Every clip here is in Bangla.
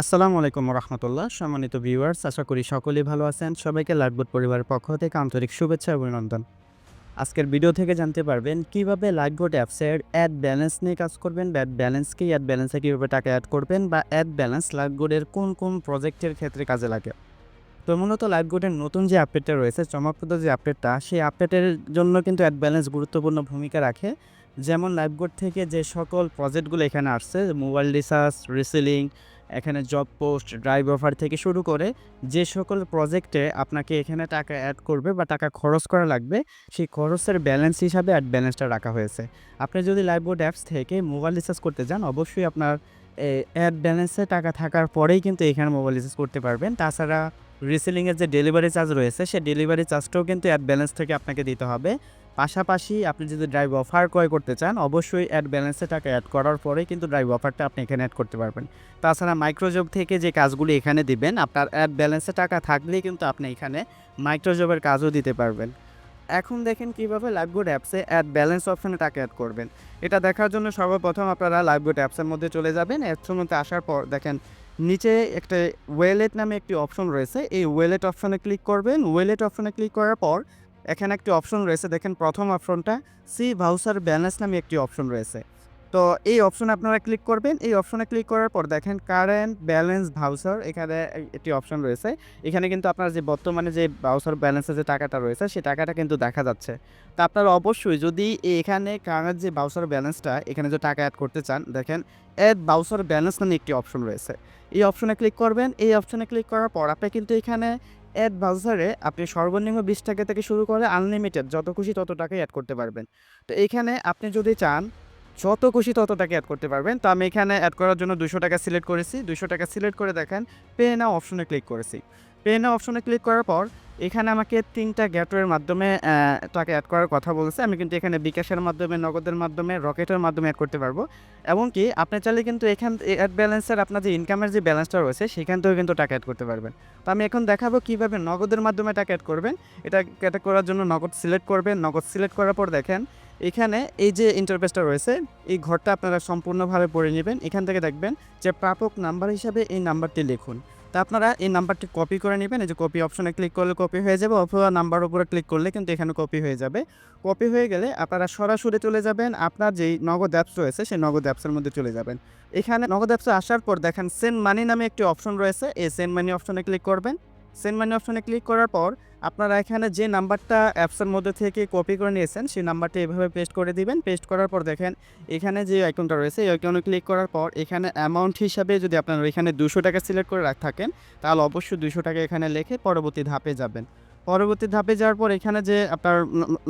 আসসালামু আলাইকুম রহমতুল্লাহ। সম্মানিত ভিউয়ার্স, আশা করি সকলেই ভালো আছেন। সবাইকে লাইটবোর্ড পরিবারের পক্ষ থেকে আন্তরিক শুভেচ্ছা অভিনন্দন। আজকের ভিডিও থেকে জানতে পারবেন কীভাবে লাইটবোর্ড অ্যাপসের অ্যাড ব্যালেন্স নিয়ে কাজ করবেন অ্যাড ব্যালেন্স কি, অ্যাড ব্যালেন্সে কীভাবে টাকা অ্যাড করবেন, বা অ্যাড ব্যালেন্স লাইটবোর্ডের কোন কোন প্রজেক্টের ক্ষেত্রে কাজে লাগে। তো মূলত লাইটবোর্ডের নতুন যে আপডেটটা রয়েছে, চমকপ্রদ যে আপডেটটা, সেই আপডেটের জন্য কিন্তু অ্যাড ব্যালেন্স গুরুত্বপূর্ণ ভূমিকা রাখে। যেমন লাইফবোর্ড থেকে যে সকল প্রজেক্টগুলো এখানে আসছে, মোবাইল রিসার্চ রিসেলিং এখানে জব পোস্ট ড্রাইভ অফার থেকে শুরু করে যে সকল প্রজেক্টে আপনাকে এখানে টাকা অ্যাড করবে বা টাকা খরচ করা লাগবে, সেই খরচের ব্যালেন্স হিসাবে অ্যাড ব্যালেন্সটা রাখা হয়েছে। আপনি যদি লাইফবোর্ড অ্যাপস থেকে মোবাইল রিচার্জ করতে যান, অবশ্যই আপনার অ্যাড ব্যালেন্সে টাকা থাকার পরেই কিন্তু এখানে মোবাইল রিচার্জ করতে পারবেন। তাছাড়া রিসেলিংয়ের যে ডেলিভারি চার্জ রয়েছে, সেই ডেলিভারি চার্জটাও কিন্তু অ্যাড ব্যালেন্স থেকে আপনাকে দিতে হবে। পাশাপাশি আপনি যদি ড্রাইভ অফার ক্রয় করতে চান, অবশ্যই অ্যাড ব্যালেন্সে টাকা অ্যাড করার পরেই কিন্তু ড্রাইভ অফারটা আপনি এখানে অ্যাড করতে পারবেন। তাছাড়া মাইক্রোজব থেকে যে কাজগুলি এখানে দিবেন, আপনার অ্যাড ব্যালেন্সে টাকা থাকলেই কিন্তু আপনি এখানে মাইক্রোজবের কাজও দিতে পারবেন। এখন দেখেন কীভাবে লাইভগুড অ্যাপসে অ্যাড ব্যালেন্স অপশানে টাকা অ্যাড করবেন। এটা দেখার জন্য সর্বপ্রথম আপনারা লাইভগুড অ্যাপসের মধ্যে চলে যাবেন। অ্যাপসের মধ্যে আসার পর দেখেন, নিচে একটা ওয়েলেট নামে একটি অপশন রয়েছে। এই ওয়েলেট অপশনে ক্লিক করবেন। ওয়েলেট অপশনে ক্লিক করার পর এখানে একটি অপশন রয়েছে। দেখেন প্রথম অপশনটা সি ভাউসার ব্যালেন্স নামে একটি অপশন রয়েছে। তো এই অপশনে আপনারা ক্লিক করবেন। এই অপশনে ক্লিক করার পর দেখেন কারেন্ট ব্যালেন্স ভাউসার এখানে একটি অপশন রয়েছে। এখানে কিন্তু আপনার যে বর্তমানে যে ভাউসার ব্যালেন্সের যে টাকাটা রয়েছে সেই টাকাটা কিন্তু দেখা যাচ্ছে। তা আপনারা অবশ্যই যদি এখানে কারেন্ট যে ভাউসার ব্যালেন্সটা এখানে যে টাকা অ্যাড করতে চান, দেখেন অ্যাড ভাউসার ব্যালেন্স নামে একটি অপশন রয়েছে। এই অপশনে ক্লিক করবেন। এই অপশনে ক্লিক করার পর আপনি কিন্তু এখানে অ্যাড ব্রাউজারে আপনি সর্বনিম্ন বিশ টাকা থেকে শুরু করে আনলিমিটেড যত খুশি তত টাকাই অ্যাড করতে পারবেন। তো এখানে আপনি যদি চান যত খুশি তত টাকা অ্যাড করতে পারবেন। তো আমি এখানে অ্যাড করার জন্য দুশো টাকা সিলেক্ট করেছি। দুশো টাকা সিলেক্ট করে দেখেন পে না অপশনে ক্লিক করেছি। পে না অপশনে ক্লিক করার পর, এখানে আমাকে তিনটা গ্যাটওয়ের মাধ্যমে টাকা অ্যাড করার কথা বলেছে। আমি কিন্তু এখানে বিকাশের মাধ্যমে, নগদের মাধ্যমে রকেটের মাধ্যমে অ্যাড করতে পারব। এমনকি আপনি চাইলে কিন্তু এখান অ্যাড ব্যালেন্সের আপনার যে ইনকামের যে ব্যালেন্সটা রয়েছে, সেখান থেকেও কিন্তু টাকা অ্যাড করতে পারবেন। তো আমি এখন দেখাবো কীভাবে নগদের মাধ্যমে টাকা অ্যাড করবেন। এটা অ্যাড করার জন্য নগদ সিলেক্ট করবেন। নগদ সিলেক্ট করার পর দেখেন এখানে এই যে ইন্টারফেসটা রয়েছে, এই ঘরটা আপনারা সম্পূর্ণভাবে পড়ে নেবেন। এখান থেকে দেখবেন যে প্রাপক নাম্বার হিসাবে এই নাম্বারটি লিখুন। তা আপনারা এই নাম্বারটি কপি করে নেবেন, এই যে কপি অপশনে ক্লিক করলে কপি হয়ে যাবে, অথবা নাম্বার উপরে ক্লিক করলে কিন্তু এখানে কপি হয়ে যাবে। কপি হয়ে গেলে আপনারা সরাসরি চলে যাবেন, আপনার যেই নগদ অ্যাপস রয়েছে, সেই নগদ অ্যাপসের মধ্যে চলে যাবেন। এখানে নগদ অ্যাপসে আসার পর দেখেন সেন্ড মানি নামে একটি অপশন রয়েছে, এই সেন্ড মানি অপশনে ক্লিক করবেন। সেন্ড মানি অপশনে ক্লিক করার পর আপনারা এখানে যে নাম্বারটা অ্যাপসের মধ্যে থেকে কপি করে নিয়েছেন, সেই নাম্বারটা এভাবে পেস্ট করে দিবেন। পেস্ট করার পর দেখেন, এখানে যে আইকনটা রয়েছে, এই আইকনে ক্লিক করার পর এখানে অ্যামাউন্ট হিসাবে যদি আপনারা এখানে দুশো টাকা সিলেক্ট করে রাখ, থাকেন, তাহলে অবশ্যই দুশো টাকা এখানে লিখে পরবর্তী ধাপে যাবেন। পরবর্তী ধাপে যাওয়ার পর এখানে যে আপনার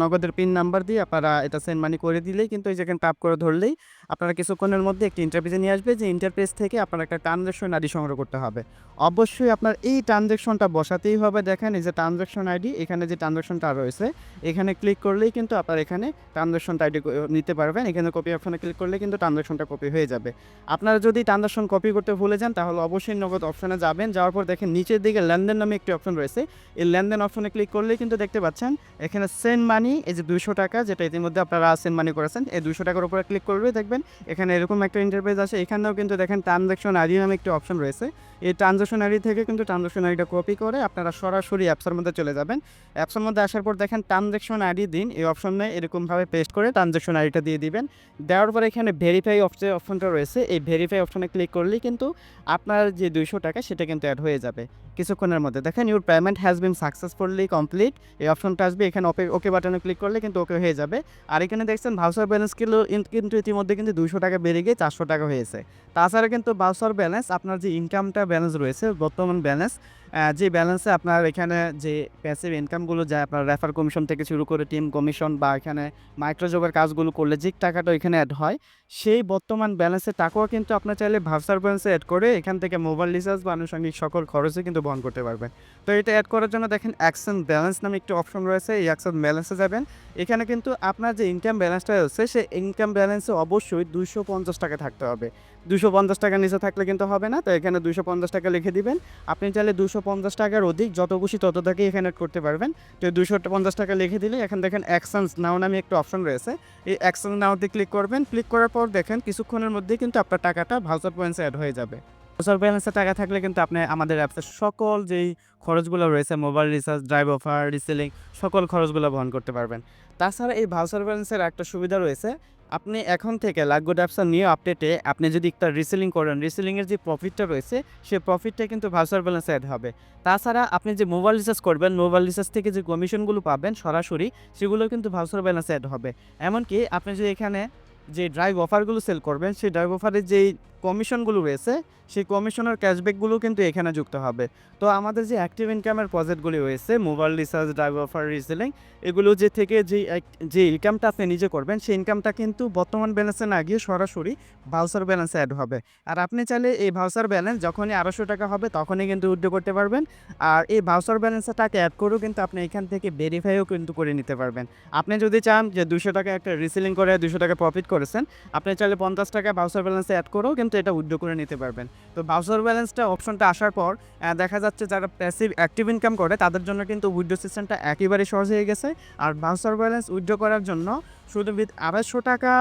নগদের পিন নাম্বার দিয়ে আপনারা এটা সেন্ড মানি করে দিলেই কিন্তু এই যেখানে টাপ করে ধরলেই আপনারা কিছুক্ষণের মধ্যে একটি ইন্টারপ্রেজে নিয়ে আসবে, যে ইন্টারপ্রেস থেকে আপনার একটা ট্রানজ্যাকশন আইডি সংগ্রহ করতে হবে। অবশ্যই আপনার এই ট্রানজ্যাকশনটা বসাতেই হবে। দেখেন, এই যে ট্রানজ্যাকশন আইডি এখানে যে ট্রানজ্যাকশনটা রয়েছে, এখানে ক্লিক করলেই কিন্তু আপনার এখানে ট্রানজ্যাকশনটা আইডি নিতে পারবেন। এখানে কপি অপশনে ক্লিক করলে কিন্তু ট্রানজ্যাকশনটা কপি হয়ে যাবে। আপনারা যদি ট্রানজ্যাকশন কপি করতে ভুলে যান, তাহলে অবশ্যই নগদ অপশনে যাবেন। যাওয়ার পর দেখেন, নিচের দিকে লেনদেন নামে একটি অপশন রয়েছে। এই লেনদেন অপশনে ক্লিক করলেই কিন্তু দেখতে পাচ্ছেন, এখানে সেন্ড মানি এই যে দুশো টাকা, যেটা ইতিমধ্যে আপনারা সেন্ড মানি করেছেন, এই দুশো টাকার উপরে ক্লিক করলে দেখবেন এখানে এরকম একটা ইন্টারফেস আছে। এখানেও কিন্তু দেখেন ট্রানজ্যাকশন আইডি নামে একটি অপশন রয়েছে। এই ট্রানজ্যাকশন আইডি থেকে কিন্তু ট্রানজ্যাকশন আইডিটা কপি করে আপনারা সরাসরি অ্যাপসের মধ্যে চলে যাবেন। অ্যাপসের মধ্যে আসার পর দেখেন ট্রানজ্যাকশন আইডি দিন। এই অপশনে এরকমভাবে পেস্ট করে ট্রানজ্যাকশন আইডিটা দিয়ে দিবেন। দেওয়ার পর এখানে ভেরিফাই অপশন অপশনটা রয়েছে। এই ভেরিফাই অপশনে ক্লিক করলেই কিন্তু আপনার যে দুইশো টাকা সেটা কিন্তু অ্যাড হয়ে যাবে কিছুক্ষণের মধ্যে। দেখেন your payment has been successfully complete এই অপশনটা আসবে। এখানে ওকে ওকে বাটনে ক্লিক করলে কিন্তু ওকে হয়ে যাবে। আর এখানে দেখছেন ভাউসার ব্যালেন্স কিন্তু ইতিমধ্যে কিন্তু দুশো টাকা বেড়ে গিয়ে চারশো টাকা হয়েছে। তাছাড়া কিন্তু ভাউসার ব্যালেন্স আপনার যে ইনকামটা ব্যালেন্স রয়েছে, বর্তমান ব্যালেন্স যে ব্যালেন্সে আপনার এখানে যে প্যাসিভ ইনকামগুলো যায়, আপনার রেফার কমিশন থেকে শুরু করে টিম কমিশন বা এখানে মাইক্রোজবের কাজগুলো করলে যে টাকাটা এখানে অ্যাড হয়, সেই বর্তমান ব্যালেন্সের টাকাও কিন্তু আপনার চাইলে ভাবসার ব্যালেন্সে অ্যাড করে এখান থেকে মোবাইল রিচার্জ বা আনুষঙ্গিক সকল খরচে কিন্তু বহন করতে পারবেন। তো এটা অ্যাড করার জন্য দেখেন অ্যাকশন ব্যালেন্স নামে একটি অপশন রয়েছে, এই অ্যাকশন ব্যালেন্সে যাবেন। এখানে কিন্তু আপনার যে ইনকাম ব্যালেন্সটা হচ্ছে সেই ইনকাম ব্যালেন্সে অবশ্যই দুশো পঞ্চাশ টাকা থাকতে হবে। দুশো পঞ্চাশ টাকা নিচে থাকলে কিন্তু হবে না, তো এখানে দুশো পঞ্চাশ টাকা লিখে দিবেন। আপনি চাইলে দুশো পঞ্চাশ টাকার অধিক যত খুশি তত টাকাই এখানে করতে পারবেন। তো দুশো পঞ্চাশ টাকা লিখে দিলে এখন দেখেন অ্যাকশনস নাও নামে একটা অপশন রয়েছে। এই অ্যাকশন নাওতে ক্লিক করবেন। ক্লিক করার পর দেখেন কিছুক্ষণের মধ্যেই কিন্তু আপনার টাকাটা ভাউচার পয়েন্টসে অ্যাড হয়ে যাবে। ভাউচার ব্যালেন্সে টাকা থাকলে কিন্তু আপনি আমাদের অ্যাপসের সকল যেই খরচগুলো রয়েছে mobile recharge drive offer reselling সকল খরচগুলো বহন করতে পারবেন। তাছাড়া এই ভাউচার ব্যালেন্সের একটা সুবিধা রয়েছে আপনি এখন থেকে লাগগুড অ্যাপসটা নিয়ে আপডেটে আপনি যদি একটা রিসেলিং করেন রিসেলিংয়ের যে প্রফিটটা রয়েছে, সে প্রফিটটা কিন্তু ভার্সার ব্যালেন্স অ্যাড হবে। তাছাড়া আপনি যে মোবাইল রিচার্জ করবেন মোবাইল রিচার্জ থেকে যে কমিশনগুলো পাবেন সরাসরি, সেগুলো কিন্তু ভাউচার ব্যালেন্স অ্যাড হবে। এমনকি আপনি যদি এখানে যে ড্রাইভ অফারগুলো সেল করবেন, সেই ড্রাইভ অফারের যেই কমিশনগুলো রয়েছে, সেই কমিশনের ক্যাশব্যাকগুলো কিন্তু এখানে যুক্ত হবে। তো আমাদের যে অ্যাক্টিভ ইনকামের প্রজেক্টগুলি রয়েছে mobile recharge drive offer reselling এগুলো যে থেকে যে যে ইনকামটা আপনি নিজে করবেন, সেই ইনকামটা কিন্তু বর্তমান ব্যালেন্সে না গিয়ে সরাসরি ভাউচার ব্যালেন্সে অ্যাড হবে। আর আপনি চাইলে এই ভাউচার ব্যালেন্স যখনই আড়াইশো টাকা হবে, তখনই কিন্তু উইথড্র করতে পারবেন। আর এই ভাউচার ব্যালেন্সের টাকা অ্যাড করেও কিন্তু আপনি এখান থেকে ভেরিফাইও কিন্তু করে নিতে পারবেন। আপনি যদি চান যে দুশো টাকা একটা রিসেলিং করে দুশো টাকা প্রফিট করেছেন, আপনি চাইলে পঞ্চাশ টাকা ভাউচার ব্যালেন্সে অ্যাড করেও কিন্তু এটা উইথড্র করে নিতে পারবেন। তো ভাউচার ব্যালেন্সটা অপশনটা আসার পর দেখা যাচ্ছে যারা প্যাসিভ অ্যাক্টিভ ইনকাম করে, তাদের জন্য কিন্তু উইথড্র সিস্টেমটা একেবারে সহজ হয়ে গেছে। আর ভাউচার ব্যালেন্স উইথড্র করার জন্য শুধু বিদ আড়াইশো টাকা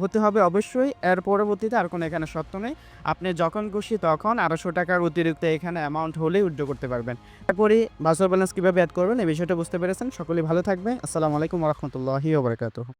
হতে হবে অবশ্যই, এর পরবর্তীতে আর কোনো এখানে শর্ত নেই। আপনি যখন খুশি তখন আড়াইশো টাকার অতিরিক্ত এখানে অ্যামাউন্ট হলেই উইথড্র করতে পারবেন। তারপরে ভাউচার ব্যালেন্স কীভাবে অ্যাড করবেন, এই বিষয়টা বুঝতে পেরেছেন। সকলেই ভালো থাকবে আসসালামু আলাইকুম রহমতুল্লাহি ওবরাকাতুহ